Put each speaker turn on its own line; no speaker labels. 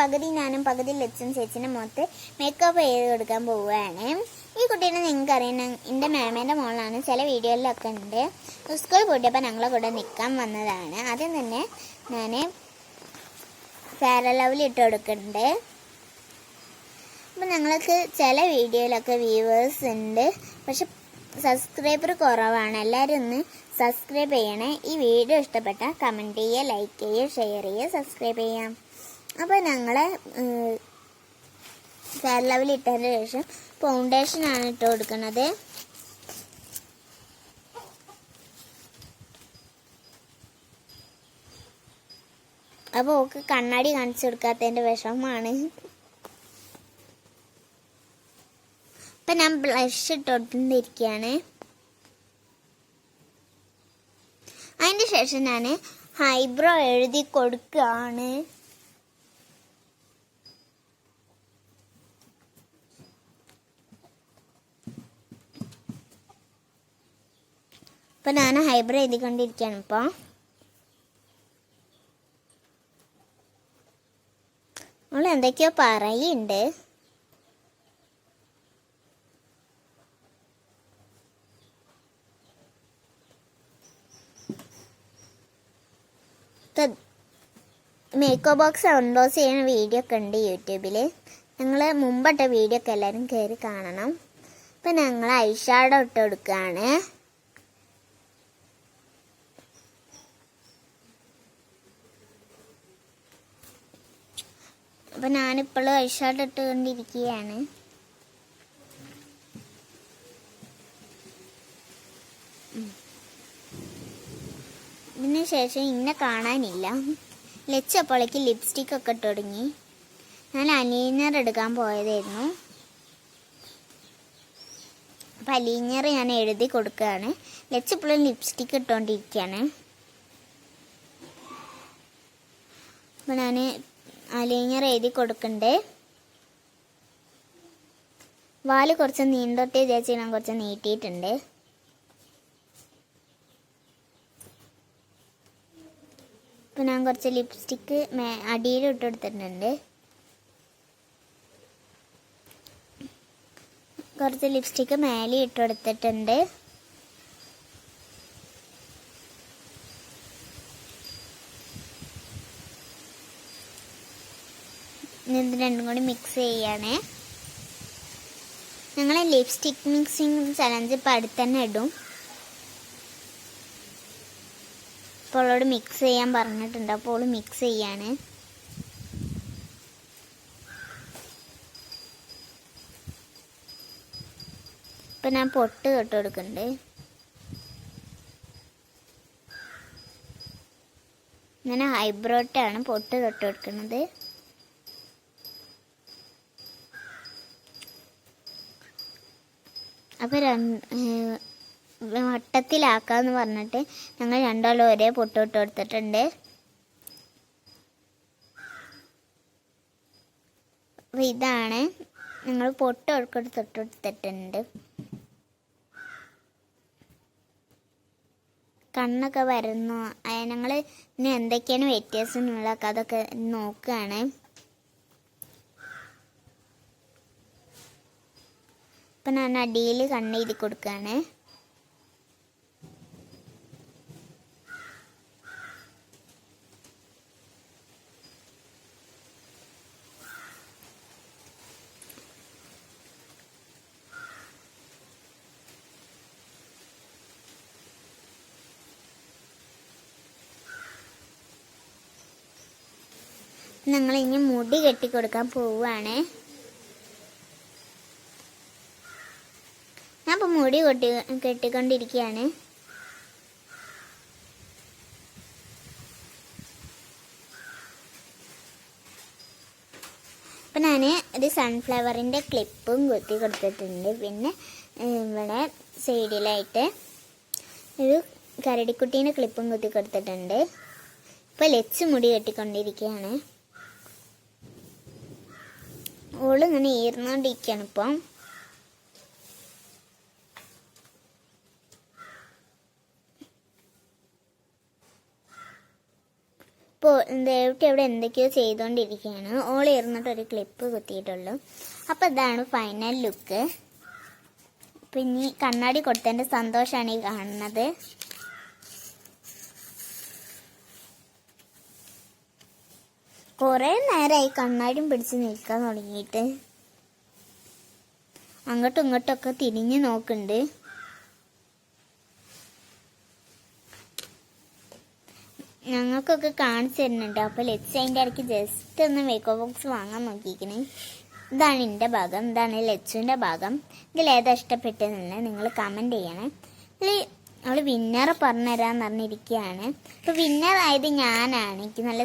പകുതി ഞാനും പകുതി ലക്ഷം ചേച്ചിന്റെ മുഖത്ത് മേക്കപ്പ് ചെയ്ത് കൊടുക്കാൻ പോവുകയാണ്. ഈ കുട്ടീനെ നിങ്ങൾക്ക് അറിയണം എന്റെ മാമേന്റെ മോളാണ്. ചില വീഡിയോയിലൊക്കെ ഉണ്ട്. സ്കൂൾ പോയിട്ടപ്പോൾ ഞങ്ങളെ കൂടെ നിൽക്കാൻ വന്നതാണ്. ആദ്യം തന്നെ ഞാൻ ഫാരലവിൽ ഇട്ട് കൊടുക്കുന്നുണ്ട്. അപ്പം ഞങ്ങൾക്ക് ചില വീഡിയോയിലൊക്കെ വ്യൂവേഴ്സ് ഉണ്ട്. പക്ഷെ സബ്സ്ക്രൈബർ കുറവാണ്. എല്ലാവരും ഒന്ന് സബ്സ്ക്രൈബ് ചെയ്യണേ. ഈ വീഡിയോ ഇഷ്ടപ്പെട്ട കമന്റ് ചെയ്യുക ലൈക്ക് ചെയ്യുക ഷെയർ ചെയ്യുക സബ്സ്ക്രൈബ് ചെയ്യാം. അപ്പോൾ ഞങ്ങളെ ഫെയർ ലെവൽ ഇട്ടതിന് ശേഷം ഫൗണ്ടേഷനാണ് ഇട്ട് കൊടുക്കുന്നത്. അപ്പോൾ ഓക്ക് കണ്ണാടി കാണിച്ചു കൊടുക്കാത്തതിന്റെ വിഷമമാണ് ഇപ്പം ഞാൻ ബ്ലഷ് ഇട്ടുകൊണ്ടിരിക്കുകയാണ് അതിന്റെ ശേഷം ഞാൻ ഹൈബ്രോ എഴുതി കൊടുക്കുകയാണ്. ഇപ്പം ഞാൻ ഹൈബ്രോ എഴുതിക്കൊണ്ടിരിക്കുകയാണ് ഇപ്പോൾ നമ്മൾ എന്തൊക്കെയോ പറയുന്നുണ്ട് മേക്കോ ബോക്സ് അൺബോക്സ് ചെയ്യുന്ന വീഡിയോ ഒക്കെ ഉണ്ട് യൂട്യൂബിൽ ഞങ്ങൾ മുമ്പിട്ട വീഡിയോ ഒക്കെ എല്ലാവരും കയറി കാണണം. ഇപ്പം ഞങ്ങൾ ഐഷാഡോ ഇട്ട് കൊടുക്കുകയാണ് അപ്പം ഞാനിപ്പോഴും ഐഷാട്ട് ഇട്ടുകൊണ്ടിരിക്കുകയാണ് ഇതിന് ശേഷം ഇന്നെ കാണാനില്ല. ലച്ച് അപ്പോളേക്ക് ലിപ്സ്റ്റിക് ഒക്കെ ഇട്ട് തുടങ്ങി. ഞാൻ അലീനർ എടുക്കാൻ പോയതായിരുന്നു. അപ്പം അലീനർ ഞാൻ എഴുതി കൊടുക്കുകയാണ്. ലച്ച് ഇപ്പോഴും ലിപ്സ്റ്റിക് ഇട്ടുകൊണ്ടിരിക്കുകയാണ് അപ്പം ഞാൻ അലീനർ എഴുതി കൊടുക്കണ്ടേ. വാൽ കുറച്ച് നീണ്ടോട്ടേ ചേച്ചി ഞാൻ കുറച്ച് നീട്ടിയിട്ടുണ്ട്. ഇപ്പൊ ഞാൻ കുറച്ച് ലിപ്സ്റ്റിക്ക് അടിയിൽ ഇട്ട് കൊടുത്തിട്ടുണ്ട്. കുറച്ച് ലിപ്സ്റ്റിക്ക് മേലെ ഇട്ട് കൊടുത്തിട്ടുണ്ട്. ഇനി ഇത് രണ്ടും കൂടി മിക്സ് ചെയ്യണേ. ഞങ്ങൾ ലിപ്സ്റ്റിക് മിക്സിങ് ചലഞ്ച് ഇപ്പം അടുത്ത് തന്നെ ഇടും. അപ്പോൾ അവളോട് മിക്സ് ചെയ്യാൻ പറഞ്ഞിട്ടുണ്ട്. അപ്പോൾ അവൾ മിക്സ് ചെയ്യാണ്. ഇപ്പം ഞാൻ പൊട്ട് തൊട്ട് കൊടുക്കുന്നുണ്ട് ഇങ്ങനെ ഹൈബ്രോട്ടാണ് പൊട്ട് തൊട്ട് കൊടുക്കുന്നത് അപ്പോൾ രണ്ട് വട്ടത്തിലാക്കാന്ന് പറഞ്ഞിട്ട് ഞങ്ങൾ രണ്ടാളും ഒരേ പൊട്ട് ഇട്ട് കൊടുത്തിട്ടുണ്ട് അപ്പോൾ ഇതാണ് ഞങ്ങൾ പൊട്ട് ഒഴുക്കട്ട് തൊട്ട് കൊടുത്തിട്ടുണ്ട് കണ്ണൊക്കെ വരുന്നു. ഞങ്ങൾ ഇനി എന്തൊക്കെയാണ് വ്യത്യാസം എന്നുള്ളതൊക്കെ അതൊക്കെ നോക്കുകയാണ് ഇപ്പം ഞാൻ അടിയിൽ കണ്ണെഴുതി കൊടുക്കുകയാണ്. ഞങ്ങൾ ഇനി മുടി കെട്ടിക്കൊടുക്കാൻ പോവുകയാണ്. ഞാൻ ഇപ്പം മുടി കൊട്ടി കെട്ടിക്കൊണ്ടിരിക്കുകയാണ്. അപ്പം ഞാൻ ഒരു സൺഫ്ലവറിന്റെ ക്ലിപ്പും കുത്തി കൊടുത്തിട്ടുണ്ട്. പിന്നെ ഇവിടെ സൈഡിലായിട്ട് ഒരു കരടിക്കുട്ടീന്റെ ക്ലിപ്പും കുത്തി കൊടുത്തിട്ടുണ്ട്. ഇപ്പോൾ ലെച്ച് മുടി കെട്ടിക്കൊണ്ടിരിക്കുകയാണ്. ഓളിങ്ങനെ ഈർന്നുകൊണ്ടിരിക്കുകയാണ് ഇപ്പം. അപ്പോൾ ദേവട്ടി അവിടെ എന്തൊക്കെയോ ചെയ്തുകൊണ്ടിരിക്കുകയാണ് ഓൾ ഇരുന്നിട്ട് ഒരു ക്ലിപ്പ് കുത്തിയിട്ടുള്ളൂ. അപ്പോൾ ഇതാണ് ഫൈനൽ ലുക്ക് പിന്നെ കണ്ണാടി കൊടുത്തതിന്റെ സന്തോഷമാണ് ഈ കാണുന്നത്. കുറേ നേരമായി കണ്ണാടിയും പിടിച്ച് നിൽക്കാൻ തുടങ്ങിയിട്ട്. അങ്ങോട്ടും ഇങ്ങോട്ടൊക്കെ തിരിഞ്ഞു നോക്കുന്നുണ്ട്. ഞങ്ങൾക്കൊക്കെ കാണിച്ചു തരുന്നുണ്ട്. അപ്പോൾ ലെറ്റ്സ് അതിന്റെ ഇടയ്ക്ക് ജസ്റ്റ് ഒന്ന് മേക്കോ ബോക്സ് വാങ്ങാൻ നോക്കിയിരിക്കണേ. ഇതാണ് എന്റെ ഭാഗം. ഇതാണ് ലച്ചുവിന്റെ ഭാഗം. ഇതിൽ ഏതാ ഇഷ്ടപ്പെട്ടതെന്ന് നിങ്ങൾ കമന്റ് ചെയ്യണേ. ഇതിൽ അവൾ വിന്നർ പറഞ്ഞുതരാന്ന് പറഞ്ഞിരിക്കുകയാണ്. അപ്പോൾ വിന്നർ ആയത് ഞാനാണ്. എനിക്ക് നല്ല